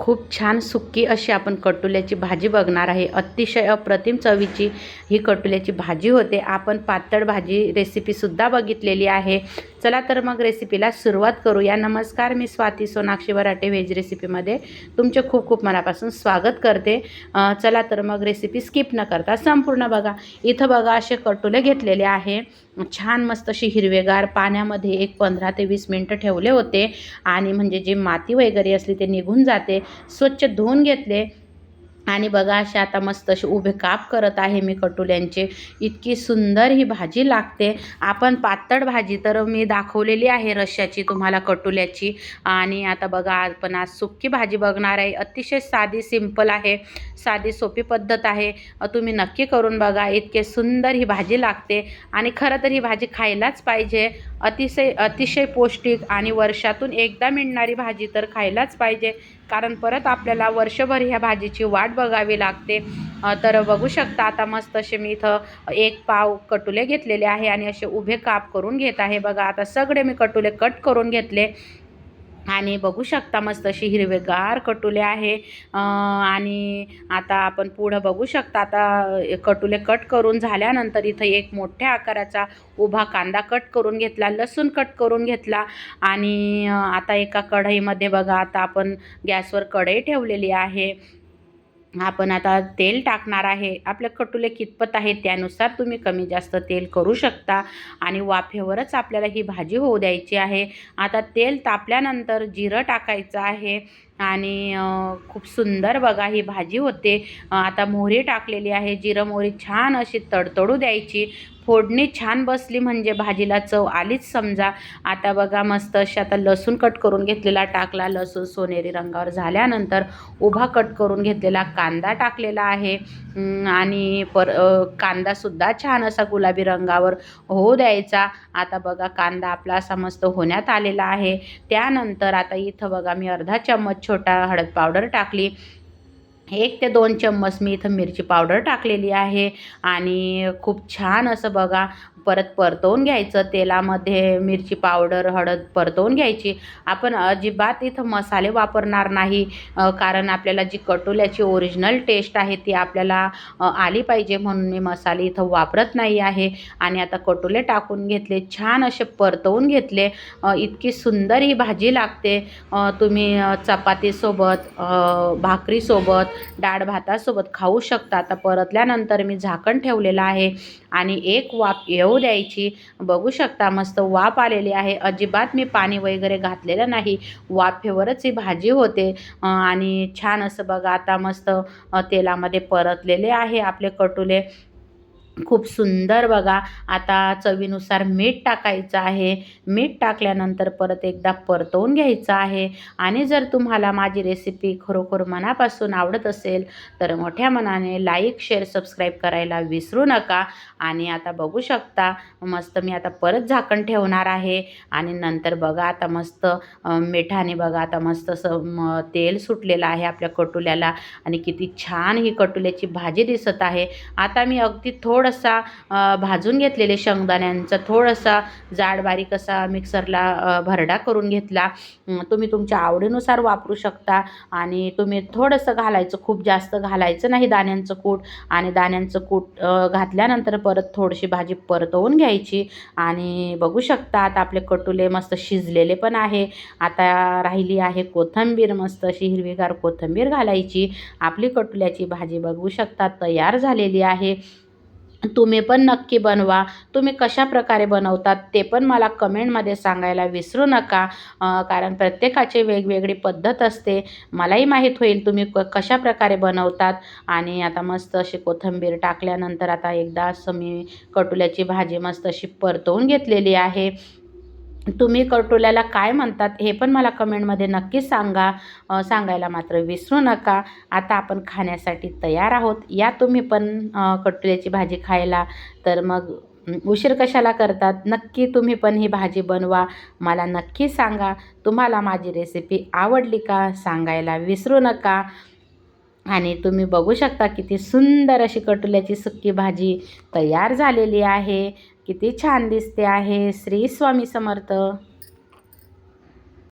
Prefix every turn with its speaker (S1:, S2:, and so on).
S1: खूप छान सुक्की अशी आपण कटुल्याची भाजी बघणार आहे. अतिशय अप्रतिम चवीची ही कटुल्याची भाजी होते. आपण पातळ भाजी रेसिपीसुद्धा बघितलेली आहे. चला तर मग रेसिपीला सुरुवात करूया नमस्कार मी स्वाती सोनाक्षी वराटे व्हेज रेसिपीमध्ये तुमचे खूप खूप मनापासून स्वागत करते. चला तर मग रेसिपी स्किप न करता संपूर्ण बघा. इथं बघा असे कटुले घेतलेले आहे. छान मस्त अशी हिरवेगार पाण्यामध्ये एक पंधरा ते वीस मिनटं ठेवले होते. आणि म्हणजे जी माती वगैरे असली ते निघून जाते. स्वच्छ धुवून घेतले. आणि बघा असे आता मस्त असे उभे काप करत आहे मी कटुल्यांचे इतकी सुंदर ही भाजी लागते. आपण पातळ भाजी तर मी दाखवलेली आहे रश्श्याची तुम्हाला कटुल्याची आणि आता बघा आपण आज सुक्की भाजी बघणार आहे. अतिशय साधी सिंपल आहे. साधी सोपी पद्धत आहे. तुम्ही नक्की करून बघा इतके सुंदर ही भाजी लागते. आणि खरं तर ही भाजी खायलाच पाहिजे. अतिशय अतिशय पौष्टिक आणि वर्षातून एकदा मिळणारी भाजी तर खायलाच पाहिजे. कारण परत आपल्याला वर्षभर ह्या भाजीची वाट बघावी लागते. तर बघू शकता आता मस्त असे मी इथं एक पाव कटुले घेतलेले आहे आणि असे उभे काप करून घेत आहे. बघा आता सगळे मी कटुले कट करून घेतले. आणि बघू शकता मस्त अशी हिरवेगार कटुले आहे. आणि आता आपण पुढं बघू शकता आता कटुले कट करून झाल्यानंतर इथं एक मोठ्या आकाराचा उभा कांदा कट करून घेतला लसूण कट करून घेतला. आणि आता एका कढईमध्ये बघा आता आपण गॅसवर कढई ठेवलेली आहे. आपण आता तेल टाकणार आहे. आपले कटुले कितपत आहे त्यानुसार तुम्ही कमी जास्त तेल करू शकता आणि वाफेवरच आपल्याला ही भाजी होऊ द्यायची आहे. आता तेल तापल्यानंतर जिरं टाकायचं आहे. आणि खूप सुंदर बघा ही भाजी होते. आता मोहरी टाकलेली आहे जिरं मोहरी छान अशी तडतडू द्यायची. फोडणी छान बसली म्हणजे भाजीला चव आलीच समजा. आता बघा मस्त अशी आता लसूण कट करून घेतलेला टाकला. लसूण सोनेरी रंगावर झाल्यानंतर उभा कट करून घेतलेला कांदा टाकलेला आहे. आणि पर कांदासुद्धा छान असा गुलाबी रंगावर होऊ द्यायचा. आता बघा कांदा आपला असा मस्त होण्यात आलेला आहे. त्यानंतर आता इथं बघा मी अर्धा चम्मच छोटा हळद पावडर टाकली. एक ते दोन चम्मच मी इथं मिरची पावडर टाकलेली आहे. आणि खूप छान असं बघा परत परतवून घ्यायचं. तेलामध्ये मिरची पावडर हळद परतवून घ्यायची. आपण अजिबात इथं मसाले वापरणार नाही कारण आपल्याला जी कटोल्याची ओरिजिनल टेस्ट आहे ती आपल्याला आली पाहिजे म्हणून मी मसाले इथं वापरत नाही आहे. आणि आता कटोले टाकून घेतले छान असे परतवून घेतले. इतकी सुंदर ही भाजी लागते. तुम्ही चपातीसोबत भाकरीसोबत डाळ भातासोबत खाऊ शकता. आता परतल्यानंतर मी झाकण ठेवलेलं आहे. आणि एक वाप येऊ द्यायची. बघू शकता मस्त वाफ आलेली आहे. अजिबात मी पाणी वगैरे घातलेलं नाही. वाफेवरच ही भाजी होते. आणि छान असं बघा आता मस्त तेलामध्ये परतलेले आहे आपले कटुले. खूप सुंदर बघा. आता चवीनुसार मीठ टाकायचं आहे. मीठ टाकल्यानंतर परत एकदा परतवून घ्यायचं आहे. आणि जर तुम्हाला माझी रेसिपी खरोखर मनापासून आवडत असेल तर मोठ्या मनाने लाईक शेअर सबस्क्राईब करायला विसरू नका. आणि आता बघू शकता मस्त मी आता परत झाकण ठेवणार आहे. आणि नंतर बघा आता मस्त मिठाने बघा आता मस्त असं तेल सुटलेलं आहे आपल्या कटुल्याला. आणि किती छान ही कटुल्याची भाजी दिसत आहे. आता मी अगदी थोडं थोडासा भाजून घेतलेले शेंगदाण्यांचा थोडासा जाड बारीक असा मिक्सरला भरडा करून घेतला. तुम्ही तुमच्या आवडीनुसार वापरू शकता आणि तुम्ही थोडंसं घालायचं खूप जास्त घालायचं नाही दाण्यांचं कूट आणि दाण्यांचं कूट घातल्यानंतर परत थोडीशी भाजी परतवून घ्यायची आणि बघू शकता आता आपले कटुले मस्त शिजलेले पण आहे. आता राहिली आहे कोथिंबीर मस्त अशी हिरवीगार कोथिंबीर घालायची. आपली कटुल्याची भाजी बघू शकता तयार झालेली आहे. तुम्ही पण नक्की बनवा. तुम्ही कशा प्रकारे बनवतात ते पण मला कमेंटमध्ये सांगायला विसरू नका. कारण प्रत्येकाची वेगवेगळी पद्धत असते. मलाही माहीत होईल तुम्ही क कशा प्रकारे बनवतात. आणि आता मस्त अशी कोथिंबीर टाकल्यानंतर आता एकदा असं मी कटुल्याची भाजी मस्त अशी परतवून घेतलेली आहे. तुम्ही करटोल्याला काय म्हणतात हे पण मला कमेंटमध्ये नक्की सांगा. सांगायला मात्र विसरू नका. आता आपण खाण्यासाठी तयार आहोत. या तुम्ही पण अ, कटोल्याची भाजी खायला. तर मग उशीर कशाला करतात? नक्की तुम्ही पण ही भाजी बनवा. मला नक्की सांगा. तुम्हाला माझी रेसिपी आवडली का? सांगायला विसरू नका. आणि तुम्ही बघू शकता किती सुंदर अशी कटुल्याची सुक्की भाजी तयार झालेली आहे. किती छान दिसते आहे. श्री स्वामी समर्थ.